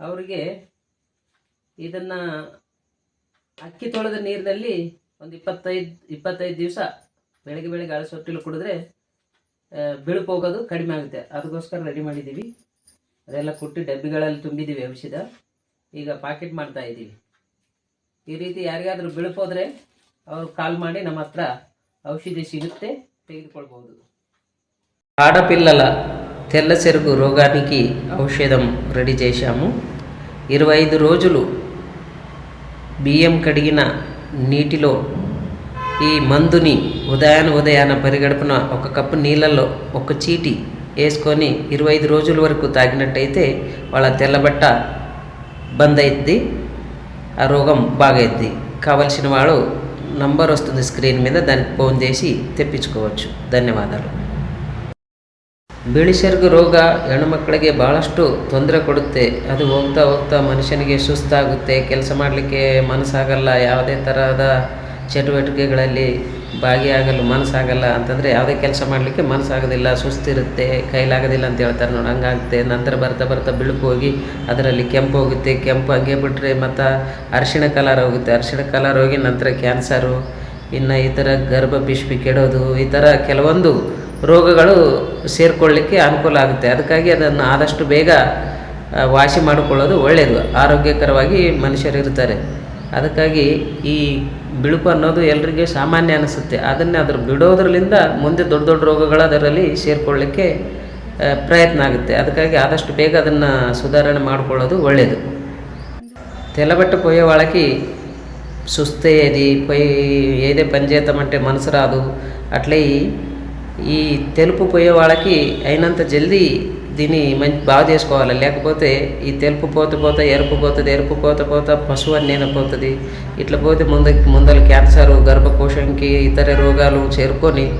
ಅವರಿಗೆ ಇದನ್ನ ಅಕ್ಕಿ ತೊಳೆದ ನೀರಿನಲ್ಲಿ ಒಂದು ಇಪ್ಪತ್ತೈದು ಇಪ್ಪತ್ತೈದು ದಿವಸ ಬೆಳಗ್ಗೆ ಬೆಳಗ್ಗೆ ಅಳಸೊಟ್ಟಿಲು ಕುಡಿದ್ರೆ ಬಿಳುಪು ಹೋಗೋದು ಕಡಿಮೆ ಆಗುತ್ತೆ. ಅದಕ್ಕೋಸ್ಕರ ರೆಡಿ ಮಾಡಿದ್ದೀವಿ ಅದೆಲ್ಲ ಕೊಟ್ಟು ಡಬ್ಬಿಗಳಲ್ಲಿ ತುಂಬಿದ್ದೀವಿ ಔಷಧ. ಈಗ ಪಾಕೆಟ್ ಮಾಡ್ತಾ ಇದ್ದೀವಿ. ಈ ರೀತಿ ಯಾರಿಗಾದರೂ ಬಿಳುಪೋದ್ರೆ ಅವರು ಕಾಲ್ ಮಾಡಿ ನಮ್ಮ ಹತ್ರ ಔಷಧಿ ಸಿಗುತ್ತೆ ತೆಗೆದುಕೊಳ್ಬೋದು ಕಾಡಪಿಲ್ಲಲ್ಲ తెల్ల చెరుకు రోగానికి ఔషధం రెడీ చేశాము. ఇరవై ఐదు రోజులు బియ్యం కడిగిన నీటిలో ఈ మందుని ఉదయాన ఉదయాన పరిగడుపున ఒక కప్పు నీళ్ళల్లో ఒక చీటి వేసుకొని ఇరవై ఐదు రోజుల వరకు తాగినట్టయితే వాళ్ళ తెల్లబట్ట బంద్ అవుద్ది ఆ రోగం బాగైద్ది కావలసిన వాడు నంబర్ వస్తుంది స్క్రీన్ మీద దానికి ఫోన్ చేసి తెప్పించుకోవచ్చు. ధన్యవాదాలు. ಬಿಳಿಸೆರಗು ರೋಗ ಹೆಣ್ಣುಮಕ್ಕಳಿಗೆ ಭಾಳಷ್ಟು ತೊಂದರೆ ಕೊಡುತ್ತೆ. ಅದು ಹೋಗ್ತಾ ಹೋಗ್ತಾ ಮನುಷ್ಯನಿಗೆ ಸುಸ್ತಾಗುತ್ತೆ. ಕೆಲಸ ಮಾಡಲಿಕ್ಕೆ ಮನಸ್ಸಾಗಲ್ಲ. ಯಾವುದೇ ಥರದ ಚಟುವಟಿಕೆಗಳಲ್ಲಿ ಭಾಗಿಯಾಗಲು ಮನಸ್ಸಾಗಲ್ಲ. ಅಂತಂದರೆ ಯಾವುದೇ ಕೆಲಸ ಮಾಡಲಿಕ್ಕೆ ಮನಸ್ಸಾಗೋದಿಲ್ಲ. ಸುಸ್ತಿರುತ್ತೆ. ಕೈಲಾಗೋದಿಲ್ಲ ಅಂತ ಹೇಳ್ತಾರೆ ನೋಡಿ. ಹಂಗಾಗುತ್ತೆ. ನಂತರ ಬರ್ತಾ ಬರ್ತಾ ಬಿಳುಕು ಹೋಗಿ ಅದರಲ್ಲಿ ಕೆಂಪು ಹೋಗುತ್ತೆ. ಕೆಂಪು ಹಂಗೆ ಬಿಟ್ಟರೆ ಮತ್ತು ಅರಿಶಿಣ ಕಲರ್ ಹೋಗುತ್ತೆ. ಅರಿಶಿಣ ಕಲರ್ ಹೋಗಿ ನಂತರ ಕ್ಯಾನ್ಸರು, ಇನ್ನು ಈ ಥರ ಗರ್ಭ ಪಿಶ್ಪಿ ಕೆಡೋದು, ಈ ಥರ ಕೆಲವೊಂದು ರೋಗಗಳು ಸೇರಿಕೊಳ್ಳಲಿಕ್ಕೆ ಅನುಕೂಲ ಆಗುತ್ತೆ. ಅದಕ್ಕಾಗಿ ಅದನ್ನು ಆದಷ್ಟು ಬೇಗ ವಾಸಿ ಮಾಡಿಕೊಳ್ಳೋದು ಒಳ್ಳೆಯದು ಆರೋಗ್ಯಕರವಾಗಿ ಮನುಷ್ಯರಿರ್ತಾರೆ ಅದಕ್ಕಾಗಿ ಈ ಬಿಳುಪು ಅನ್ನೋದು ಎಲ್ರಿಗೆ ಸಾಮಾನ್ಯ ಅನಿಸುತ್ತೆ. ಅದನ್ನೇ ಅದ್ರ ಬಿಡೋದ್ರಲ್ಲಿಂದ ಮುಂದೆ ದೊಡ್ಡ ದೊಡ್ಡ ರೋಗಗಳು ಅದರಲ್ಲಿ ಸೇರಿಕೊಳ್ಳಲಿಕ್ಕೆ ಪ್ರಯತ್ನ ಆಗುತ್ತೆ. ಅದಕ್ಕಾಗಿ ಆದಷ್ಟು ಬೇಗ ಅದನ್ನು ಸುಧಾರಣೆ ಮಾಡಿಕೊಳ್ಳೋದು ಒಳ್ಳೆಯದು ತೆಲಬಟ್ಟು పోయే వాళ్ళకి సుస్తే ఏది పోయి ఏదే పని చేద్దామంటే మనసు ఈ- తెలుపు పోయే వాళ్ళకి అయినంత జల్దీ దీన్ని మంచి బాగా చేసుకోవాలి. లేకపోతే ఈ తెలుపు పోత పోత ఎరుపు పోతుంది ఎరుపు పోత పోత పశువు అని పోతుంది ఇట్లా పోతే ముందు ముందర క్యాన్సర్ గర్భకోశంకి ఇతర రోగాలు చేరుకొని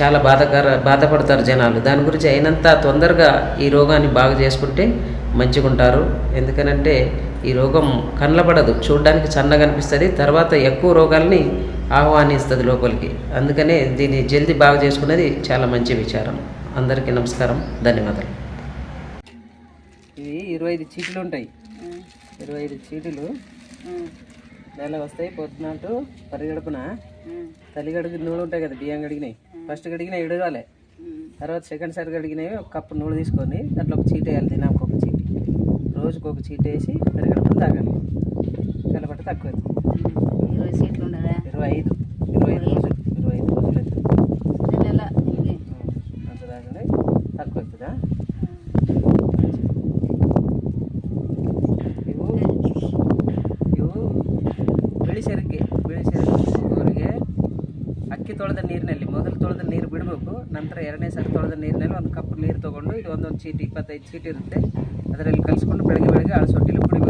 చాలా బాధకర బాధపడతారు జనాలు. దాని గురించి అయినంత తొందరగా ఈ రోగాన్ని బాగు చేసుకుంటే మంచిగా ఉంటారు ఎందుకనంటే ఈ రోగం కనలబడదు చూడడానికి చన్నగా అనిపిస్తుంది. తర్వాత ఎక్కువ రోగాల్ని ఆహ్వానిస్తుంది లోపలికి. అందుకనే దీన్ని జల్దీ బాగు చేసుకునేది చాలా మంచి విచారం. అందరికీ నమస్కారం. ధన్యవాదాలు. ఇవి ఇరవై ఐదు చీటీలు ఉంటాయి ఇరవై ఐదు చీటీలు నెల వస్తాయి పొద్దునాటు పరిగడుపున తల్లి గడికి నూనె ఉంటాయి కదా బియ్యం కడిగినాయి ఫస్ట్ కడిగినాయి ఇడగాలి తర్వాత సెకండ్ సారి కడిగినవి ఒక కప్పు నూనె తీసుకొని అట్లా ఒక చీట వేయాలి దినానికి ఒక చీటి. రోజుకు ఒక చీట వేసి పరిగడుపున తాగాలి తెల్లబట్ట తక్కువ అవుతుంది. ఇరవై సీట్లు ఉండదా ఇరవై ఐదు ఇరవై ఐదు రోజులు ఇరవై ఐదు రోజులు అవుతుంది. నెల ఇది అంత తాగండి తక్కువ అవుతుందా ಇವು ಇವು ಬಿಳಿ ಸೆರಗ್ಗೆ ಬಿಳಿ ಸೆರಗಿಗೆ ಅಕ್ಕಿ ತೊಳೆದ ನೀರಿನಲ್ಲಿ ಮೊದಲು ತೊಳೆದ ನೀರು ಬಿಡಬೇಕು ನಂತರ ಎರಡನೇ ಸಾರಿ ತೊಳೆದ ನೀರಿನಲ್ಲಿ ಒಂದು ಕಪ್ ನೀರು ತೊಗೊಂಡು ಇದು ಒಂದೊಂದು ಚೀಟಿ, ಇಪ್ಪತ್ತೈದು ಚೀಟಿ ಇರುತ್ತೆ. ಅದರಲ್ಲಿ ಕಲಿಸ್ಕೊಂಡು ಬೆಳಗ್ಗೆ ಬೆಳಗ್ಗೆ ಅಳಸೊಟ್ಟಿಲಿ ಕುಡಿಬೇಕು